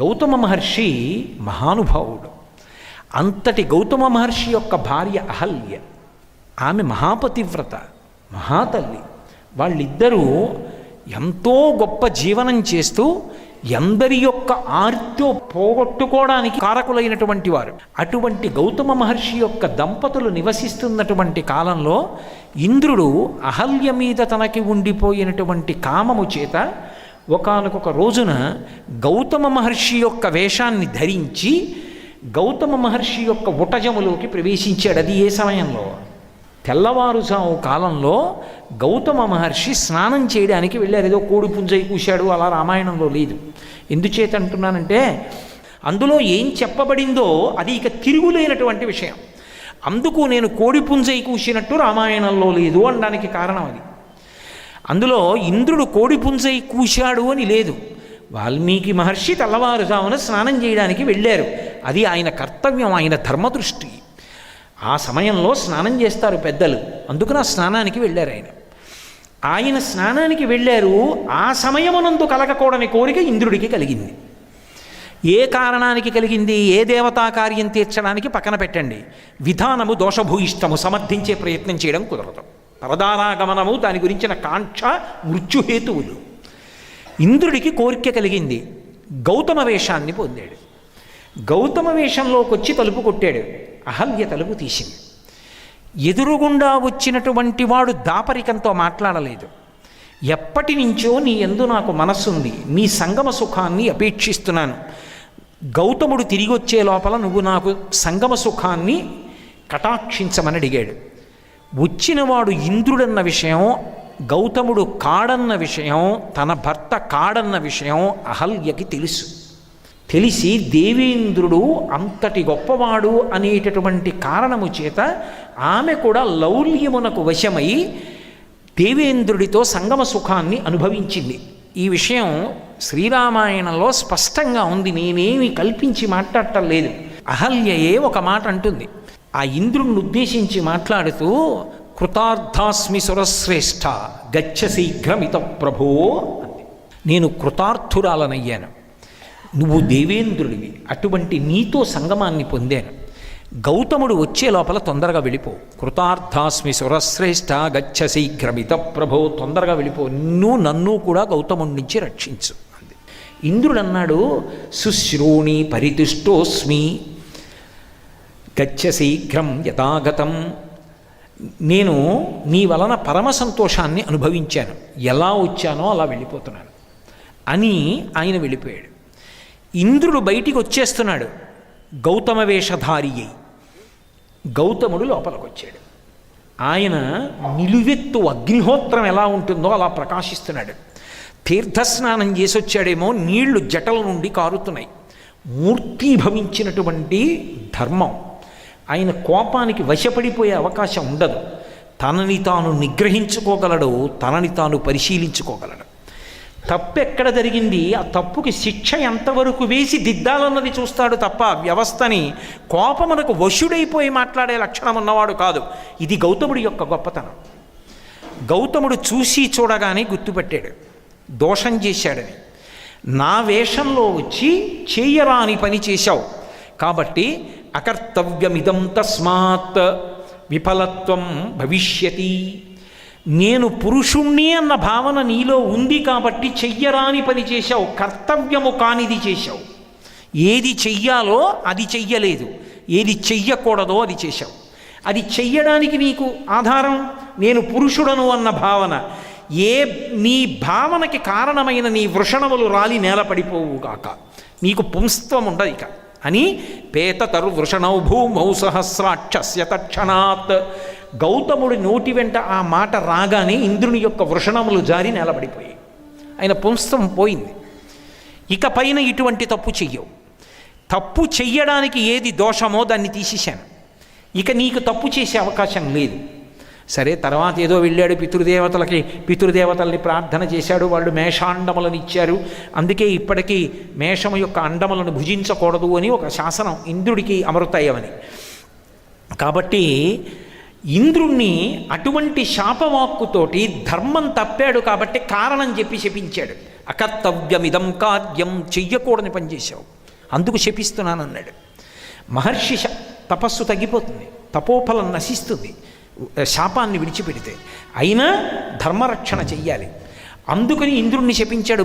గౌతమ మహర్షి మహానుభావుడు. అంతటి గౌతమ మహర్షి యొక్క భార్య అహల్య ఆమె మహాపతివ్రత మహాతల్లి. వాళ్ళిద్దరూ ఎంతో గొప్ప జీవనం చేస్తూ ఎందరి యొక్క ఆర్తో పోగొట్టుకోవడానికి కారకులైనటువంటి వారు. అటువంటి గౌతమ మహర్షి యొక్క దంపతులు నివసిస్తున్నటువంటి కాలంలో ఇంద్రుడు అహల్య మీద తనకి ఉండిపోయినటువంటి కామము చేత ఒకనకొక రోజున గౌతమ మహర్షి యొక్క వేషాన్ని ధరించి గౌతమ మహర్షి యొక్క ఉటజములోకి ప్రవేశించాడు. అది ఏ సమయంలో? తెల్లవారుజాము కాలంలో గౌతమ మహర్షి స్నానం చేయడానికి వెళ్ళారు. ఏదో కోడి పుంజై కూశాడు అలా రామాయణంలో లేదు. ఎందుచేత అంటున్నానంటే అందులో ఏం చెప్పబడిందో అది ఇక తిరుగులేనటువంటి విషయం. అందుకు నేను కోడి పుంజై కూసినట్టు రామాయణంలో లేదు అనడానికి కారణం అది. అందులో ఇంద్రుడు కోడి పుంజై కూశాడు అని లేదు. వాల్మీకి మహర్షి తెల్లవారుజామున స్నానం చేయడానికి వెళ్ళారు. అది ఆయన కర్తవ్యం ఆయన ధర్మదృష్టి. ఆ సమయంలో స్నానం చేస్తారు పెద్దలు. అందుకని ఆ స్నానానికి వెళ్ళారు ఆయన. ఆయన స్నానానికి వెళ్ళారు. ఆ సమయమునందు కలగకూడని కోరిక ఇంద్రుడికి కలిగింది. ఏ కారణానికి కలిగింది? ఏ దేవతా కార్యం తీర్చడానికి పక్కన పెట్టండి. విధానము దోషభూయిష్టము సమర్థించే ప్రయత్నం చేయడం కుదరదు. పరదారాగమనము దాని గురించిన కాంక్ష మృత్యుహేతువులు. ఇంద్రుడికి కోరిక కలిగింది. గౌతమ వేషాన్ని పొందాడు. గౌతమ వేషంలోకి వచ్చి తలుపు కొట్టాడు. అహల్య తలుపు తీసింది. ఎదురుగుండా వచ్చినటువంటి వాడు దాపరికంతో మాట్లాడలేదు. ఎప్పటి నుంచో నీ ఎందు నాకు మనస్సుంది. నీ సంగమ సుఖాన్ని అపేక్షిస్తున్నాను. గౌతముడు తిరిగి వచ్చే లోపల నువ్వు నాకు సంగమ సుఖాన్ని కటాక్షించమని అడిగాడు. వచ్చినవాడు ఇంద్రుడన్న విషయం గౌతముడు కాడన్న విషయం తన భర్త కాడన్న విషయం అహల్యకి తెలుసు. తెలిసి దేవేంద్రుడు అంతటి గొప్పవాడు అనేటటువంటి కారణము చేత ఆమె కూడా లౌల్యమునకు వశమై దేవేంద్రుడితో సంగమ సుఖాన్ని అనుభవించింది. ఈ విషయం శ్రీరామాయణంలో స్పష్టంగా ఉంది. నేనేమి కల్పించి మాట్లాడటం లేదు. అహల్యయే ఒక మాట అంటుంది. ఆ ఇంద్రుణ్ణి ఉద్దేశించి మాట్లాడుతూ కృతార్థాస్మి సురశ్రేష్ఠ గచ్చ శీఘ్రమిత ప్రభో అంది. నేను కృతార్థురాలనయ్యాను. నువ్వు దేవేంద్రుడివి. అటువంటి నీతో సంగమాన్ని పొందాను. గౌతముడు వచ్చే లోపల తొందరగా వెళ్ళిపో. కృతార్థాస్మి సురశ్రేష్ఠ గచ్చ శీఘ్రమిత ప్రభో తొందరగా వెళ్ళిపో. నువ్వు నన్ను కూడా గౌతముడి నుంచి రక్షించు అంది. ఇంద్రుడు అన్నాడు శుశ్రూణి పరితుష్టోస్మి గచ్చ శీఘ్రం యథాగతం. నేను నీ వలన పరమ సంతోషాన్ని అనుభవించాను. ఎలా వచ్చానో అలా వెళ్ళిపోతున్నాను అని ఆయన వెళ్ళిపోయాడు. ఇంద్రుడు బయటికి వచ్చేస్తున్నాడు. గౌతమ వేషధారి అయి. గౌతముడు లోపలికి వచ్చాడు ఆయన నిలువెత్తు అగ్నిహోత్రం ఎలా ఉంటుందో అలా ప్రకాశిస్తున్నాడు. తీర్థస్నానం చేసి వచ్చాడేమో నీళ్ళు జటల నుండి కారుతున్నాయి. మూర్తీభవించినటువంటి ధర్మం. ఆయన కోపానికి వశపడిపోయే అవకాశం ఉండదు. తనని తాను నిగ్రహించుకోగలడు తనని తాను పరిశీలించుకోగలడు. తప్పు ఎక్కడ జరిగింది? ఆ తప్పుకి శిక్ష ఎంతవరకు వేసి దిద్దాలన్నది చూస్తాడు తప్ప వ్యవస్థని కోపమునకు వశుడైపోయి మాట్లాడే లక్షణం ఉన్నవాడు కాదు. ఇది గౌతముడి యొక్క గొప్పతనం. గౌతముడు చూసి చూడగానే గుర్తుపెట్టాడు. దోషం చేశాడని. నా వేషంలో వచ్చి చేయరాని పని చేశావు. కాబట్టి అకర్తవ్యమిదం తస్మాత్. విఫలత్వం భవిష్యతి. నేను పురుషుణ్ణి అన్న భావన నీలో ఉంది కాబట్టి చెయ్యరాని పని చేశావు కర్తవ్యము కానిది చేశావు. ఏది చెయ్యాలో అది చెయ్యలేదు ఏది చెయ్యకూడదో అది చేశావు. అది చెయ్యడానికి నీకు ఆధారం? నేను పురుషుడను అన్న భావన. ఏ నీ భావనకి కారణమైన నీ వృషణములు రాలి నేలపడిపోవుగాక నీకు పుంస్త్వం ఉండదు ఇక. అని పేతతరు వృషణౌ భూమౌ సహస్రాక్షస్య తక్షణాత్. గౌతముడి నోటి వెంట ఆ మాట రాగానే ఇంద్రుని యొక్క వృషణములు జారి నిలబడిపోయాయి. ఆయన పుంస్తం పోయింది. ఇక పైన ఇటువంటి తప్పు చెయ్యవు. తప్పు చెయ్యడానికి ఏది దోషమో దాన్ని తీసేశాను. ఇక నీకు తప్పు చేసే అవకాశం లేదు. సరే తర్వాత ఏదో వెళ్ళాడు పితృదేవతలకి. పితృదేవతల్ని ప్రార్థన చేశాడు వాళ్ళు మేషాండములను ఇచ్చారు. అందుకే ఇప్పటికీ మేషము యొక్క అండములను భుజించకూడదు అని ఒక శాసనం ఇంద్రుడికి అమృతయ్యమని కాబట్టి ఇంద్రుణ్ణి అటువంటి శాపవాక్కుతోటి ధర్మం తప్పాడు కాబట్టి కారణం చెప్పి శపించాడు. అకర్తవ్యమిదం కార్యం చెయ్యకూడని పనిచేశావు అందుకు శపిస్తున్నానన్నాడు. మహర్షి శ- తపస్సు తగ్గిపోతుంది. తపోఫలం నశిస్తుంది. శాపాన్ని విడిచిపెడితే. అయినా ధర్మరక్షణ చెయ్యాలి. అందుకని ఇంద్రుణ్ణి శపించాడు